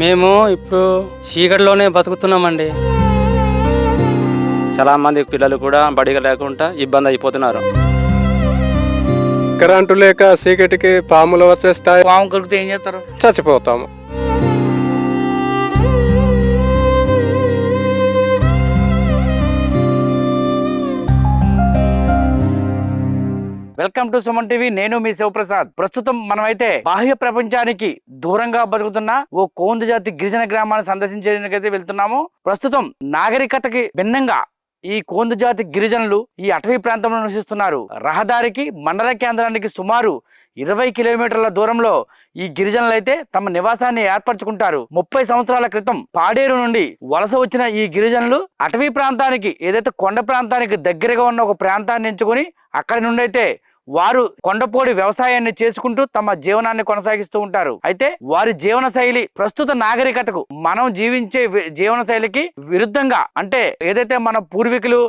మేము ఇప్పుడు చీకటిలోనే బతుకుతున్నామండి. చాలా మంది పిల్లలు కూడా బడిగా లేకుండా ఇబ్బంది అయిపోతున్నారు. కరెంటు లేక చీకటికి పాములు వచ్చేస్తాయి. పాము కొరికితే ఏం చేస్తారు? చచ్చిపోతాము. Welcome to Suman TV. నేను మీ శివప్రసాద్. ప్రస్తుతం మనమైతే బాహ్య ప్రపంచానికి దూరంగా బతుకుతున్న ఓ కోందు జాతి గిరిజన గ్రామాన్ని సందర్శించడానికైతే వెళ్తున్నాము. ప్రస్తుతం నాగరికతకి భిన్నంగా ఈ కోందు జాతి గిరిజనులు ఈ అటవీ ప్రాంతంలో నివసిస్తున్నారు. రహదారికి మండల కేంద్రానికి సుమారు ఇరవై కిలోమీటర్ల దూరంలో ఈ గిరిజనులు అయితే తమ నివాసాన్ని ఏర్పరచుకుంటారు. ముప్పై సంవత్సరాల క్రితం పాడేరు నుండి వలస వచ్చిన ఈ గిరిజనులు అటవీ ప్రాంతానికి ఏదైతే కొండ ప్రాంతానికి దగ్గరగా ఉన్న ఒక ప్రాంతాన్ని ఎంచుకొని అక్కడి నుండి అయితే వారు కొండపోడి వ్యవసాయాన్ని చేసుకుంటూ తమ జీవనాన్ని కొనసాగిస్తూ ఉంటారు. అయితే వారి జీవన శైలి ప్రస్తుత నాగరికతకు మనం జీవించే జీవన శైలికి విరుద్ధంగా అంటే ఏదైతే మన పూర్వీకులు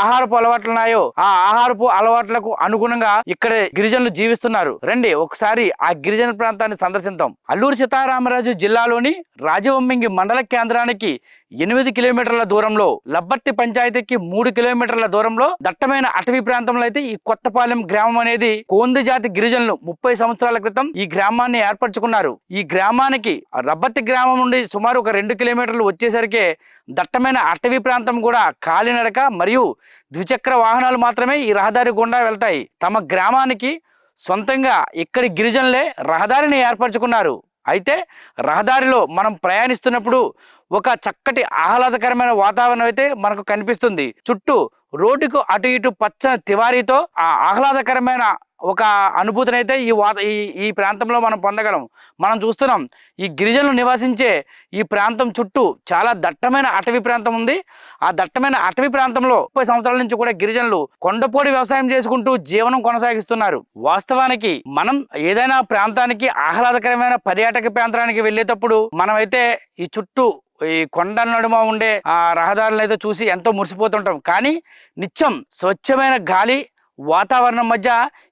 ఆహారపు అలవాట్లు ఉన్నాయో ఆ ఆహారపు అలవాట్లకు అనుగుణంగా ఇక్కడ గిరిజనులు జీవిస్తున్నారు. రండి ఒకసారి ఆ గిరిజన ప్రాంతాన్ని సందర్శిద్దాం. అల్లూరు సీతారామరాజు జిల్లాలోని రాజవొమ్మింగి మండల కేంద్రానికి ఎనిమిది కిలోమీటర్ల దూరంలో లబ్బర్తి పంచాయతీకి మూడు కిలోమీటర్ల దూరంలో దట్టమైన అటవీ ప్రాంతంలో అయితే ఈ కొత్తపాలెం గ్రామం అనేది కోంది జాతి గిరిజనులు ముప్పై సంవత్సరాల క్రితం ఈ గ్రామాన్ని ఏర్పరచుకున్నారు. ఈ గ్రామానికి రబ్బర్తి గ్రామం నుండి సుమారు ఒక రెండు కిలోమీటర్లు వచ్చేసరికి దట్టమైన అటవీ ప్రాంతం కూడా కాలినడక మరియు ద్విచక్ర వాహనాలు మాత్రమే ఈ రహదారి గుండా వెళ్తాయి. తమ గ్రామానికి సొంతంగా ఇక్కడి గిరిజనులే రహదారిని ఏర్పరచుకున్నారు. అయితే రహదారిలో మనం ప్రయాణిస్తున్నప్పుడు ఒక చక్కటి ఆహ్లాదకరమైన వాతావరణం అయితే మనకు కనిపిస్తుంది. చుట్టూ రోడ్డుకు అటు ఇటు పచ్చని తివారీతో ఆ ఆహ్లాదకరమైన ఒక అనుభూతిని అయితే ఈ వాత ఈ ఈ ప్రాంతంలో మనం పొందగలం. మనం చూస్తున్నాం ఈ గిరిజనులు నివసించే ఈ ప్రాంతం చుట్టూ చాలా దట్టమైన అటవీ ప్రాంతం ఉంది. ఆ దట్టమైన అటవీ ప్రాంతంలో ముప్పై సంవత్సరాల నుంచి కూడా గిరిజనులు కొండపోడి వ్యవసాయం చేసుకుంటూ జీవనం కొనసాగిస్తున్నారు. వాస్తవానికి మనం ఏదైనా ప్రాంతానికి ఆహ్లాదకరమైన పర్యాటక ప్రాంతానికి వెళ్ళేటప్పుడు మనమైతే ఈ చుట్టూ ఈ కొండ నడుమ ఉండే ఆ రహదారులను అయితే చూసి ఎంతో మురిసిపోతుంటాం. కానీ నిత్యం స్వచ్ఛమైన గాలి వాతావరణం మధ్య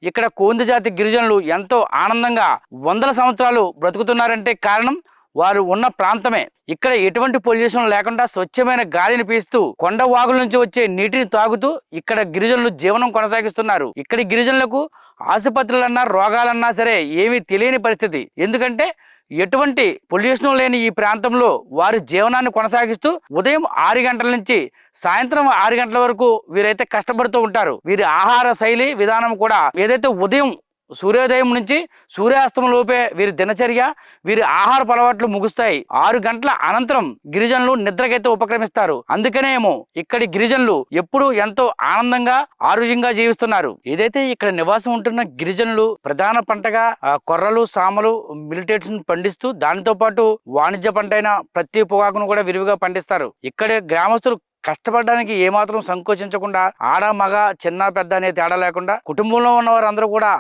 ఇక్కడ కోంది జాతి గిరిజనులు ఎంతో ఆనందంగా వందల సంవత్సరాలు బ్రతుకుతున్నారంటే కారణం వారు ఉన్న ప్రాంతమే. ఇక్కడ ఎటువంటి పొల్యూషన్ లేకుండా స్వచ్ఛమైన గాలిని పీస్తూ కొండ వాగుల నుంచి వచ్చే నీటిని తాగుతూ ఇక్కడ గిరిజనులు జీవనం కొనసాగిస్తున్నారు. ఇక్కడి గిరిజనులకు ఆసుపత్రులన్నా రోగాలన్నా సరే ఏమీ తెలియని పరిస్థితి. ఎందుకంటే ఎటువంటి పొల్యూషన్ లేని ఈ ప్రాంతంలో వారి జీవనాన్ని కొనసాగిస్తూ ఉదయం ఆరు గంటల నుంచి సాయంత్రం ఆరు గంటల వరకు వీరైతే కష్టపడుతూ ఉంటారు. వీరి ఆహార శైలి విధానం కూడా ఏదైతే ఉదయం సూర్యోదయం నుంచి సూర్యాస్తం లోపే వీరి దినచర్య వీరి ఆహార అలవాట్లు ముగుస్తాయి. ఆరు గంటల అనంతరం గిరిజనులు నిద్రకైతే ఉపక్రమిస్తారు. అందుకనేమో ఇక్కడి గిరిజనులు ఎప్పుడూ ఎంతో ఆనందంగా ఆరోగ్యంగా జీవిస్తున్నారు. ఏదైతే ఇక్కడ నివాసం ఉంటున్న గిరిజనులు ప్రధాన పంటగా కొర్రలు సామలు మిలిటేట్స్ పండిస్తూ దానితో పాటు వాణిజ్య పంట అయిన ప్రతి పొగాకును కూడా విరివిగా పండిస్తారు. ఇక్కడే గ్రామస్తులు కష్టపడడానికి ఏమాత్రం సంకోచించకుండా ఆడ మగ చిన్న పెద్ద అనే తేడా లేకుండా కుటుంబంలో ఉన్న వారందరూ కూడా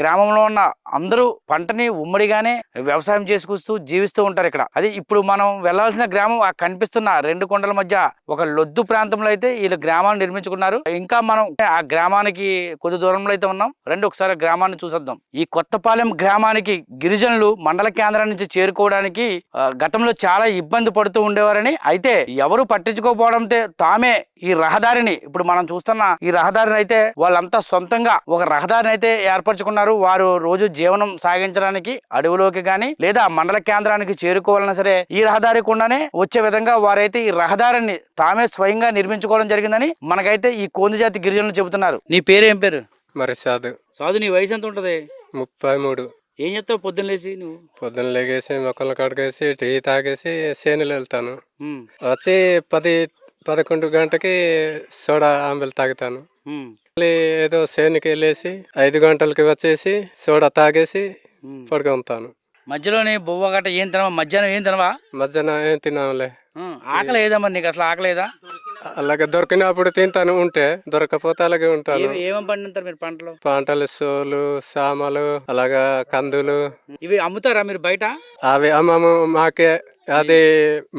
గ్రామంలో ఉన్న అందరూ పంటని ఉమ్మడిగానే వ్యవసాయం చేసుకొస్తూ జీవిస్తూ ఉంటారు ఇక్కడ. అది ఇప్పుడు మనం వెళ్ళాల్సిన గ్రామం ఆ కనిపిస్తున్న రెండు కొండల మధ్య ఒక లొద్దు ప్రాంతంలో అయితే వీళ్ళు గ్రామాన్ని నిర్మించుకున్నారు. ఇంకా మనం ఆ గ్రామానికి కొద్ది దూరంలో అయితే ఉన్నాం. రెండు ఒకసారి గ్రామాన్ని చూసేద్దాం. ఈ కొత్తపాలెం గ్రామానికి గిరిజనులు మండల కేంద్రం నుంచి చేరుకోవడానికి గతంలో చాలా ఇబ్బంది పడుతూ ఉండేవారని అయితే ఎవరు పట్టించుకోకపోవడంతో తామే ఈ రహదారిని. ఇప్పుడు మనం చూస్తున్న ఈ రహదారిని అయితే వాళ్ళంతా సొంతంగా ఒక రహదారిని అయితే ఏర్పరచుకున్నారు. వారు రోజు జీవనం సాగించడానికి అడవిలోకి గాని లేదా మండల కేంద్రానికి చేరుకోవాలన్నా సరే ఈ రహదారి గుండానే వచ్చే విధంగా వారైతే ఈ రహదారిని తామే స్వయంగా నిర్మించుకోవడం జరిగిందని మనకైతే ఈ కోంది జాతి గిరిజనులు చెబుతున్నారు. నీ పేరు ఏం పేరు? మరి సాధు సాధు నీ వయసు ఎంత ఉంటది ముప్పై మూడు ఏం చేస్తావు? పొద్దున్న లేచి నువ్వు? పొద్దున్న లేగేసి మొక్కలు కడిగేసి టీ తాగేసి సేనులు వెళ్తాను. వచ్చి పది పదకొండు గంటకి సోడా ఆంబెలు తాగుతాను. మళ్ళీ ఏదో సేనుకి వెళ్ళేసి ఐదు గంటలకి వచ్చేసి సోడా తాగేసి. పడుకుంటాను. మధ్యలోనే బొవ్వ గట్ట ఏం తినవా? మధ్యాహ్నం ఏం తినవా? మధ్యాహ్నం ఏం తినాలే ఉమ్, ఆకలి ఏదా మరి నీకు? అసలు ఆకలి ఏదా అలాగే దొరికినప్పుడు తింటాను ఉంటే దొరకపోతే అలాగే ఉంటాను. ఏమి- ఏమేం పండిస్తారు మీరు పంటలు? పంటలు సోలు సామలు అలాగా కందులు. ఇవి అమ్ముతారా మీరు బయట? అవి అమ్మము మాకే అది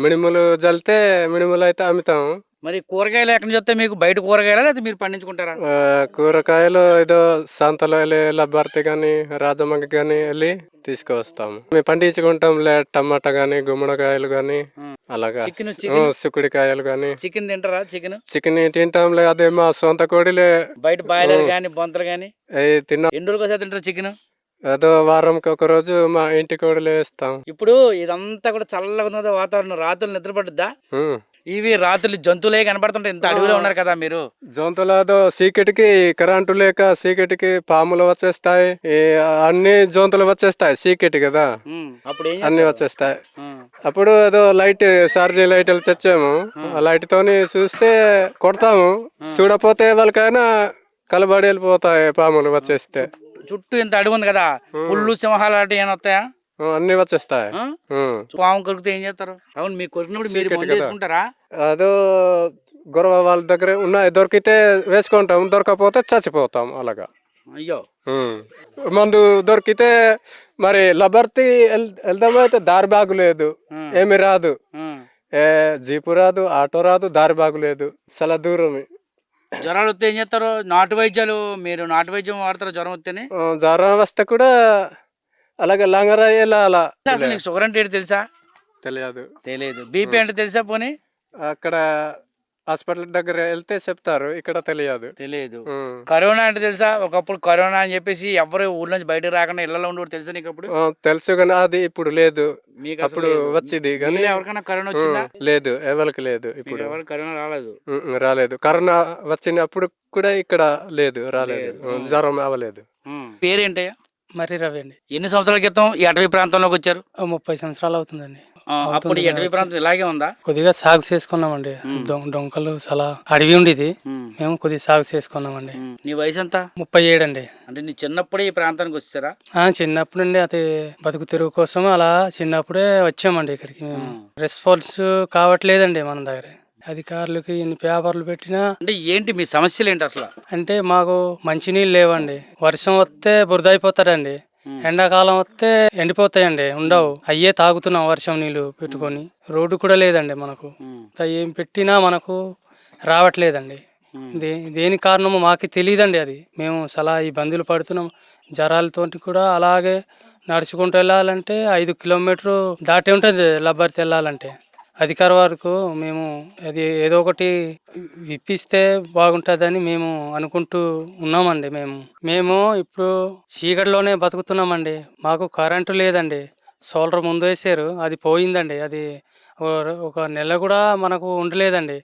మినుములు జల్లితే మినుములు అయితే అమ్ముతాము మరి కూరగాయలు ఎక్కడి వస్తే మీకు బయట కూరగాయలా లేకపోతే మీరు పండించుకుంటారా? ఆ, కూరగాయలు ఏదో సంతలో వెళ్ళి లబ్బర్తి కానీ రాజమ్మకి కానీ వెళ్ళి తీసుకువస్తాము. మేము పండించుకుంటాం లే టమాటా కానీ గుమ్మడికాయలు కానీ అలాగా. చికెన్ సుకుడికాయలు కానీ చికెన్ తింటారా చికెన్? చికెన్ తింటాంలే అదే మా సొంత కోడిలే. బయట బాయిలర్ కానీ బొంతలు కానీ అవి తిన్నాం. ఎన్ని రోజులు ఒకసారి తింటారు చికెన్? ఏదో వారంకి ఒక రోజు మా ఇంటి కోడిలే వేస్తాం ఇప్పుడు ఇదంతా కూడా చల్లగా ఉన్నది వాతావరణం రాత్రులు నిద్ర పట్టుద్దా? ఉమ్. ఇవి రాత్రులు జంతువులే కనబడుతుంటాయి ఇంత అడవిలో ఉన్నారు కదా మీరు. జంతువులదో చీకటికి కరెంటు లేక చీకటికి పాములు వచ్చేస్తాయి. అన్ని జంతువులు వచ్చేస్తాయి చీకటి కదా? అప్పుడు అన్ని? వచ్చేస్తాయి. అప్పుడు ఏదో లైట్ చార్జీ లైట్లు తెచ్చాము. ఆ. లైట్ తోని చూస్తే కొడతాము. చూడపోతే వాళ్ళకైనా కలబడి వెళ్ళిపోతాయి పాములు వచ్చేస్తే. చుట్టూ ఇంత అడవి ఉంది కదా పుల్లు సింహాలు లాంటివి ఏమైనా వస్తాయా? అన్ని వచ్చేస్తాయి. పాము కొరికితే ఏం చేస్తారు? అవును మీకు కొరికినప్పుడు మీరు. వేసుకుంటారా? అదో గొడవ వాళ్ళ దగ్గర ఉన్నాయి దొరికితే వేసుకుంటాం దొరకపోతే చచ్చిపోతాం అలాగా. అయ్యో. మందు దొరికితే మరి లబర్తి వెళ్- వెళ్దామైతే దారి బాగులేదు ఏమి రాదు. ఏ జీపు రాదు ఆటో రాదు దారి బాగులేదు చాలా దూరమే. జ్వరాలు వస్తే ఏం చేస్తారు? నాటు వైద్యాలు మీరు నాటు వైద్యం వాడతారు జ్వరం వస్తేనే జ్వరం వస్తే కూడా అలాగే లంగరా వెళ్ళాలా అసలు నీకు షుగర్ అంటే ఏంటి తెలుసా? తెలియదు. తెలియదు. బీపీ అంటే తెలుసా పోనీ? అక్కడ హాస్పిటల్ దగ్గర వెళ్తే చెప్తారు ఇక్కడ తెలియదు. తెలియదు. కరోనా అంటే తెలుసా? ఒకప్పుడు కరోనా అని చెప్పేసి ఎవరు ఊర్లో నుంచి బయటకు రాకుండా ఇళ్ళలో ఉండేవారు తెలుసా నీకు అప్పుడు? తెలుసు కానీ అది ఇప్పుడు లేదు. మీకు అప్పుడు వచ్చింది కానీ ఎవరికైనా కరోనా వచ్చిందా? లేదు ఎవరికి లేదు ఇప్పుడు. ఎవరికి కరోనా రాలేదు? రాలేదు. కరోనా వచ్చినప్పుడు కూడా ఇక్కడ లేదు రాలేదు. జ్వరం అవ్వలేదు. పేరేంటయ్యా? మరి రవి అండి. ఎన్ని సంవత్సరాల క్రితం ఈ అటవీ ప్రాంతంలోకి వచ్చారు? ముప్పై సంవత్సరాలు అవుతుందండి. అప్పుడు అటవీ ప్రాంతం ఇలాగే ఉందా? కొద్దిగా సాగు చేసుకున్నామండి. డొంకలు చాలా అడవి ఉండేది. మేము. కొద్దిగా సాగు చేసుకున్నామండి. నీ వయసు ఎంత ముప్పై ఏడండి. అంటే నీ చిన్నప్పుడే ఈ ప్రాంతానికి వచ్చారా? చిన్నప్పుడు నుండి అది బతుకు తెరువు కోసం అలా చిన్నప్పుడే వచ్చామండి ఇక్కడికి మేము. రెస్పాన్స్ కావట్లేదండి మన దగ్గర. అధికారులకి ఎన్ని పేపర్లు పెట్టినా అంటే ఏంటి మీ సమస్యలు ఏంటి అసలు? అంటే మాకు మంచినీళ్ళు లేవండి. వర్షం వస్తే బురద అయిపోతాడండి ఎండాకాలం వస్తే ఎండిపోతాయండి ఉండవు. అయ్యే తాగుతున్నాం వర్షం నీళ్ళు పెట్టుకొని. రోడ్డు కూడా లేదండి మనకు. ఏం పెట్టినా మనకు రావట్లేదండి. దే దేని కారణమో మాకు తెలియదండి అది. మేము చాలా ఇబ్బందులు పడుతున్నాం. జ్వరాలతో కూడా అలాగే నడుచుకుంటూ వెళ్ళాలంటే ఐదు కిలోమీటరు దాటి ఉంటుంది లబ్బర్తి వెళ్ళాలంటే అధికార వరకు మేము అది ఏదో ఒకటి ఇప్పిస్తే బాగుంటుందని మేము అనుకుంటూ ఉన్నామండి మేము. మేము ఇప్పుడు చీకటిలోనే బతుకుతున్నామండి. మాకు కరెంటు లేదండి. సోలర్ ముందు వేసారు. అది పోయిందండి. అది ఒక నెల కూడా మనకు ఉండలేదండి.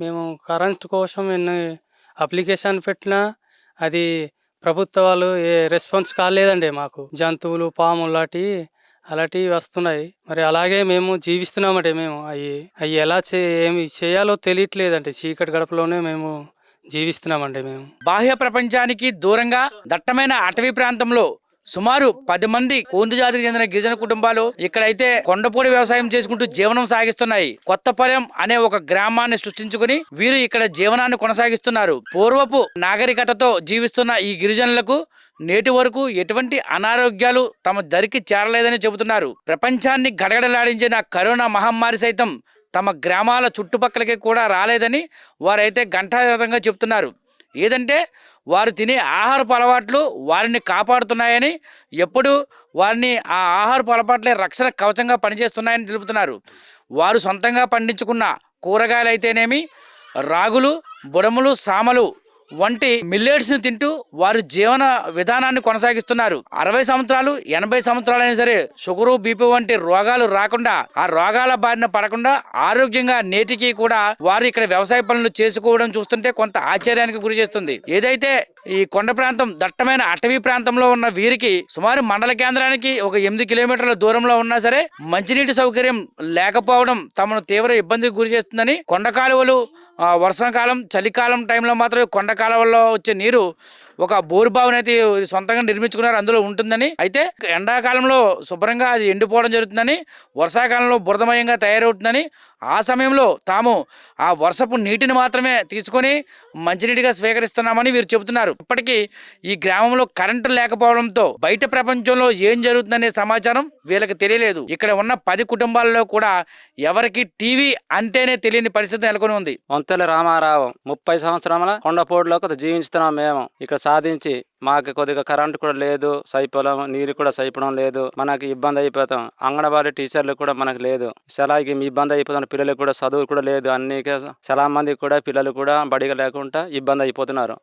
మేము కరెంట్ కోసం ఎన్ని అప్లికేషన్ పెట్టినా అది ప్రభుత్వాలు ఏ రెస్పాన్స్ కాలేదండి మాకు. జంతువులు పాములు లాంటివి అలాంటివి వస్తున్నాయి. మరి అలాగే మేము జీవిస్తున్నామండి మేము అవి అవి ఎలా చే ఏమి చేయాలో తెలియట్లేదండి. చీకటి గడపలోనే మేము జీవిస్తున్నామండి మేము. బాహ్య ప్రపంచానికి దూరంగా దట్టమైన అటవీ ప్రాంతంలో సుమారు పది మంది కోందు జాతికి చెందిన గిరిజన కుటుంబాలు ఇక్కడైతే కొండపూడి వ్యవసాయం చేసుకుంటూ జీవనం సాగిస్తున్నాయి. కొత్తపాలెం అనే ఒక గ్రామాన్ని సృష్టించుకుని వీరు ఇక్కడ జీవనాన్ని కొనసాగిస్తున్నారు. పూర్వపు నాగరికతతో జీవిస్తున్న ఈ గిరిజనులకు నేటి వరకు ఎటువంటి అనారోగ్యాలు తమ దరికి చేరలేదని చెబుతున్నారు. ప్రపంచాన్ని గడగడలాడించిన కరోనా మహమ్మారి సైతం తమ గ్రామాల చుట్టుపక్కలకి కూడా రాలేదని వారైతే ఘంటాయుతంగా చెప్తున్నారు ఏదంటే వారు తినే ఆహారపు అలవాట్లు వారిని కాపాడుతున్నాయని ఎప్పుడు వారిని ఆ ఆహారపు అలవాట్లే రక్షణ కవచంగా పనిచేస్తున్నాయని తెలుపుతున్నారు. వారు సొంతంగా పండించుకున్న కూరగాయలు అయితేనేమి రాగులు బుడములు సామలు వంటి మిల్లెట్స్ని తింటూ వారు జీవన విధానాన్ని కొనసాగిస్తున్నారు. అరవై సంవత్సరాలు ఎనభై సంవత్సరాలైనా సరే షుగరు బీపీ వంటి రోగాలు రాకుండా ఆ రోగాల బారిన పడకుండా ఆరోగ్యంగా నేటికి కూడా వారు ఇక్కడ వ్యవసాయ పనులు చేసుకోవడం చూస్తుంటే కొంత ఆశ్చర్యానికి గురి చేస్తుంది. ఏదైతే ఈ కొండ ప్రాంతం దట్టమైన అటవీ ప్రాంతంలో ఉన్న వీరికి సుమారు మండల కేంద్రానికి ఒక ఎనిమిది కిలోమీటర్ల దూరంలో ఉన్నా సరే మంచినీటి సౌకర్యం లేకపోవడం తమను తీవ్ర ఇబ్బందికి గురి చేస్తుందని కొండ కాలువలు వర్షాకాలం చలికాలం టైంలో మాత్రమే కొండ కాలువల్లో వచ్చే నీరు ఒక బోరు అయితే సొంతంగా నిర్మించుకున్నారు అందులో ఉంటుందని. అయితే ఎండాకాలంలో శుభ్రంగా అది ఎండిపోవడం జరుగుతుందని వర్షాకాలంలో బురదమయంగా తయారవుతుందని ఆ సమయంలో తాము ఆ వర్షపు నీటిని మాత్రమే తీసుకొని మంచినీటిగా స్వీకరిస్తున్నామని వీరు చెబుతున్నారు. ఇప్పటికీ ఈ గ్రామంలో కరెంటు లేకపోవడంతో బయట ప్రపంచంలో ఏం జరుగుతుందనే సమాచారం వీళ్ళకి తెలియలేదు. ఇక్కడ ఉన్న పది కుటుంబాల్లో కూడా ఎవరికి టీవీ అంటేనే తెలియని పరిస్థితి నెలకొని ఉంది. వంతెల రామారావు ముప్పై సంవత్సరాల కొండపోడులో కొద్దిగా జీవిస్తున్నాం మేము. ఇక్కడ సాధించి మాకు కొద్దిగా కరెంట్ కూడా లేదు సైపోలం నీరు కూడా సైపడం లేదు మనకి ఇబ్బంది అయిపోతాం. అంగన్వాడీ టీచర్లు కూడా మనకు లేదు. సెలాకి ఇబ్బంది అయిపోతున్న పిల్లలకు కూడా చదువు కూడా లేదు. అన్ని చాలా మంది కూడా పిల్లలు కూడా బడిగా లేకుండా ఇబ్బంది అయిపోతున్నారు.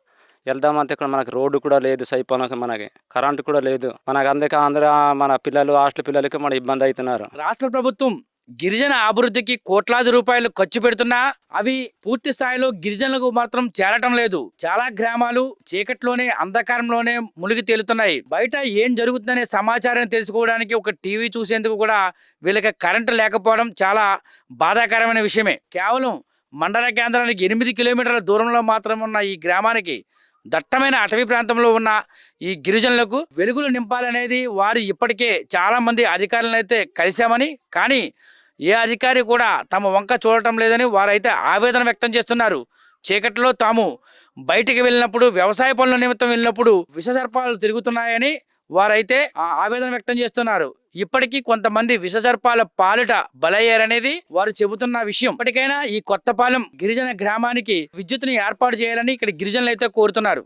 వెళ్దామంటే ఇక్కడ మనకి రోడ్డు కూడా లేదు సైపోనకి మనకి. కరెంటు కూడా లేదు. మనకు అందుకే అందరూ మన పిల్లలు హాస్టల్ పిల్లలకి మన ఇబ్బంది అవుతున్నారు. రాష్ట్ర ప్రభుత్వం గిరిజన అభివృద్ధికి కోట్లాది రూపాయలు ఖర్చు పెడుతున్నా అవి పూర్తి స్థాయిలో గిరిజనులకు మాత్రం చేరటం లేదు. చాలా గ్రామాలు చీకట్లోనే అంధకారంలోనే మునిగి తేలుతున్నాయి. బయట ఏం జరుగుతుందనే సమాచారం తెలుసుకోవడానికి ఒక టీవీ చూసేందుకు కూడా వీళ్ళకి కరెంటు లేకపోవడం చాలా బాధాకరమైన విషయమే. కేవలం మండల కేంద్రానికి ఎనిమిది కిలోమీటర్ల దూరంలో మాత్రం ఉన్న ఈ గ్రామానికి దట్టమైన అటవీ ప్రాంతంలో ఉన్న ఈ గిరిజనులకు వెలుగులు నింపాలనేది వారు ఇప్పటికే చాలామంది అధికారులను అయితే కలిశామని కానీ ఏ అధికారి కూడా తమ వంక చూడటం లేదని వారైతే ఆవేదన వ్యక్తం చేస్తున్నారు. చీకటిలో తాము బయటికి వెళ్ళినప్పుడు వ్యవసాయ పనుల నిమిత్తం వెళ్ళినప్పుడు విషసర్పాలు తిరుగుతున్నాయని వారైతే ఆ ఆవేదన వ్యక్తం చేస్తున్నారు. ఇప్పటికీ కొంతమంది విషసర్పాల పాలిట బలయ్యారనేది వారు చెబుతున్న విషయం. ఇప్పటికైనా ఈ కొత్తపాలెం గిరిజన గ్రామానికి విద్యుత్తుని ఏర్పాటు చేయాలని ఇక్కడ గిరిజనులు అయితే కోరుతున్నారు.